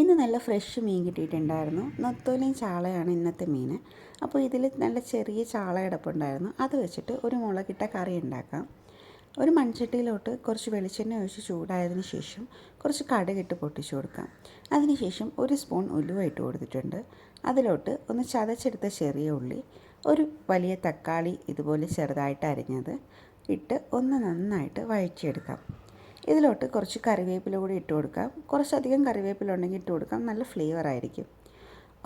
ഇന്ന് നല്ല ഫ്രഷ് മീൻ കിട്ടിയിട്ടുണ്ടായിരുന്നു. നത്തോലിയും ചാളയാണ് ഇന്നത്തെ മീൻ. അപ്പോൾ ഇതിൽ നല്ല ചെറിയ ചാള കിടപ്പുണ്ടായിരുന്നു അത് വെച്ചിട്ട് ഒരു മുളകിട്ട കറി ഉണ്ടാക്കാം. ഒരു മൺചട്ടിയിലോട്ട് കുറച്ച് വെളിച്ചെണ്ണ ഒഴിച്ച് ചൂടായതിന് ശേഷം കുറച്ച് കടുകിട്ട് പൊട്ടിച്ചു കൊടുക്കാം. അതിനുശേഷം ഒരു സ്പൂൺ ഉലുവ ഇട്ട് കൊടുത്തിട്ടുണ്ട്. അതിലോട്ട് ഒന്ന് ചതച്ചെടുത്ത ചെറിയ ഉള്ളി ഒരു വലിയ തക്കാളി ഇതുപോലെ ചെറുതായിട്ട് അരിഞ്ഞത് ഇട്ട് ഒന്ന് നന്നായിട്ട് വഴറ്റിയെടുക്കാം. ഇതിലോട്ട് കുറച്ച് കറിവേപ്പില കൂടി ഇട്ട് കൊടുക്കാം. കുറച്ചധികം കറിവേപ്പില ഉണ്ടെങ്കിൽ ഇട്ട് കൊടുക്കാം. നല്ല ഫ്ലേവർ ആയിരിക്കും.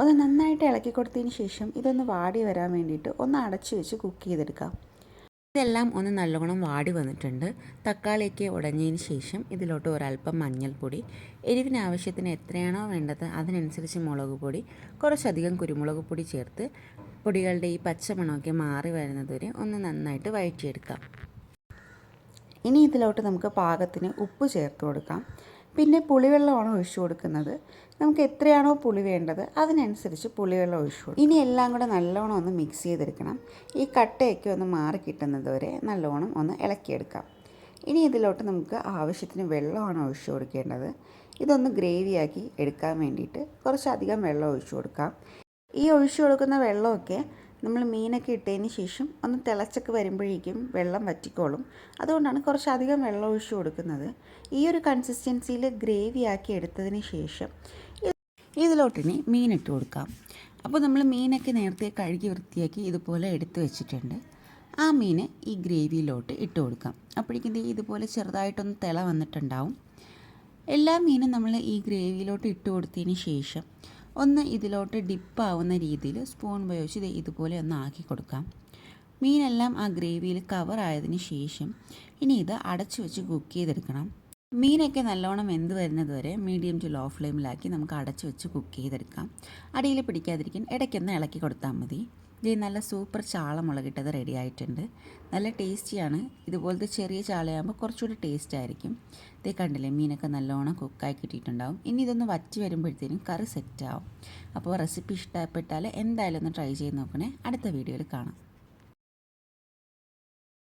ഒന്ന് നന്നായിട്ട് ഇളക്കി കൊടുത്തതിന് ശേഷം ഇതൊന്ന് വാടി വരാൻ വേണ്ടിയിട്ട് ഒന്ന് അടച്ചു വെച്ച് കുക്ക് ചെയ്തെടുക്കാം. ഇതെല്ലാം ഒന്ന് നല്ലോണം വാടി വന്നിട്ടുണ്ട്. തക്കാളിയൊക്കെ ഉടഞ്ഞതിന് ശേഷം ഇതിലോട്ട് ഒരല്പം മഞ്ഞൾപ്പൊടി എരിവിന് ആവശ്യത്തിന് എത്രയാണോ വേണ്ടത് അതിനനുസരിച്ച് മുളക് പൊടി കുറച്ചധികം കുരുമുളക് പൊടി ചേർത്ത് പൊടികളുടെ ഈ പച്ചമണമൊക്കെ മാറി വരുന്നതുവരെ ഒന്ന് നന്നായിട്ട് വഴറ്റിയെടുക്കാം. ഇനി ഇതിലോട്ട് നമുക്ക് പാകത്തിന് ഉപ്പ് ചേർത്ത് കൊടുക്കാം. പിന്നെ പുളിവെള്ളമാണ് ഒഴിച്ചു കൊടുക്കുന്നത്. നമുക്ക് എത്രയാണോ പുളി വേണ്ടത് അതിനനുസരിച്ച് പുളിവെള്ളം ഒഴിച്ചു കൊടുക്കും. ഇനി എല്ലാം കൂടെ നല്ലോണം ഒന്ന് മിക്സ് ചെയ്തെടുക്കണം. ഈ കട്ടയൊക്കെ ഒന്ന് മാറി കിട്ടുന്നത് വരെ നല്ലോണം ഒന്ന് ഇളക്കിയെടുക്കാം. ഇനി ഇതിലോട്ട് നമുക്ക് ആവശ്യത്തിന് വെള്ളമാണ് ഒഴിച്ചു കൊടുക്കേണ്ടത്. ഇതൊന്ന് ഗ്രേവിയാക്കി എടുക്കാൻ വേണ്ടിയിട്ട് കുറച്ചധികം വെള്ളം ഒഴിച്ചു കൊടുക്കാം. ഈ ഒഴിച്ചു കൊടുക്കുന്ന വെള്ളമൊക്കെ നമ്മൾ മീനൊക്കെ ഇട്ടതിന് ശേഷം ഒന്ന് തിളച്ചൊക്കെ വരുമ്പോഴേക്കും വെള്ളം വറ്റിക്കോളും. അതുകൊണ്ടാണ് കുറച്ചധികം വെള്ളം ഒഴിച്ചു കൊടുക്കുന്നത്. ഈ ഒരു കൺസിസ്റ്റൻസിയിൽ ഗ്രേവി ആക്കി എടുത്തതിന് ശേഷം ഇതിലോട്ടിനി മീനിട്ട് കൊടുക്കാം. അപ്പോൾ നമ്മൾ മീനൊക്കെ നേരത്തെ കഴുകി വൃത്തിയാക്കി ഇതുപോലെ എടുത്തു വെച്ചിട്ടുണ്ട്. ആ മീൻ ഈ ഗ്രേവിയിലോട്ട് ഇട്ട് കൊടുക്കാം. അപ്പോഴേക്കും ഇതുപോലെ ചെറുതായിട്ടൊന്ന് തിള വന്നിട്ടുണ്ടാവും. എല്ലാ മീനും നമ്മൾ ഈ ഗ്രേവിയിലോട്ട് ഇട്ട് കൊടുത്തതിന് ശേഷം ഒന്ന് ഇതിലോട്ട് ഡിപ്പാവുന്ന രീതിയിൽ സ്പൂൺ ഉപയോഗിച്ച് ഇത് ഇതുപോലെ ഒന്ന് ആക്കി കൊടുക്കാം. മീനെല്ലാം ആ ഗ്രേവിയിൽ കവർ ആയതിന് ശേഷം ഇനി ഇത് അടച്ചു വെച്ച് കുക്ക് ചെയ്തെടുക്കണം. മീനൊക്കെ നല്ലോണം വെന്ത് വരുന്നത് വരെ മീഡിയം ടു ലോ ഫ്ലെയിമിലാക്കി നമുക്ക് അടച്ചു വെച്ച് കുക്ക് ചെയ്തെടുക്കാം. അടിയിൽ പിടിക്കാതിരിക്കാൻ ഇടയ്ക്കൊന്ന് ഇളക്കി കൊടുത്താൽ മതി. ഇത് നല്ല സൂപ്പർ ചാള മുളകിട്ടത് റെഡി ആയിട്ടുണ്ട്. നല്ല ടേസ്റ്റിയാണ്. ഇതുപോലത്തെ ചെറിയ ചാളയാകുമ്പോൾ കുറച്ചുകൂടി ടേസ്റ്റ് ആയിരിക്കും. ഇതേ കണ്ടില്ലേ മീനൊക്കെ നല്ലോണം കുക്കായി കിട്ടിയിട്ടുണ്ടാവും. ഇനി ഇതൊന്ന് വറ്റി വരുമ്പോഴത്തേനും കറി സെറ്റ് ആവും. അപ്പോൾ റെസിപ്പി ഇഷ്ടപ്പെട്ടാൽ എന്തായാലും ഒന്ന് ട്രൈ ചെയ്ത് നോക്കണേ. അടുത്ത വീഡിയോയിൽ കാണാം.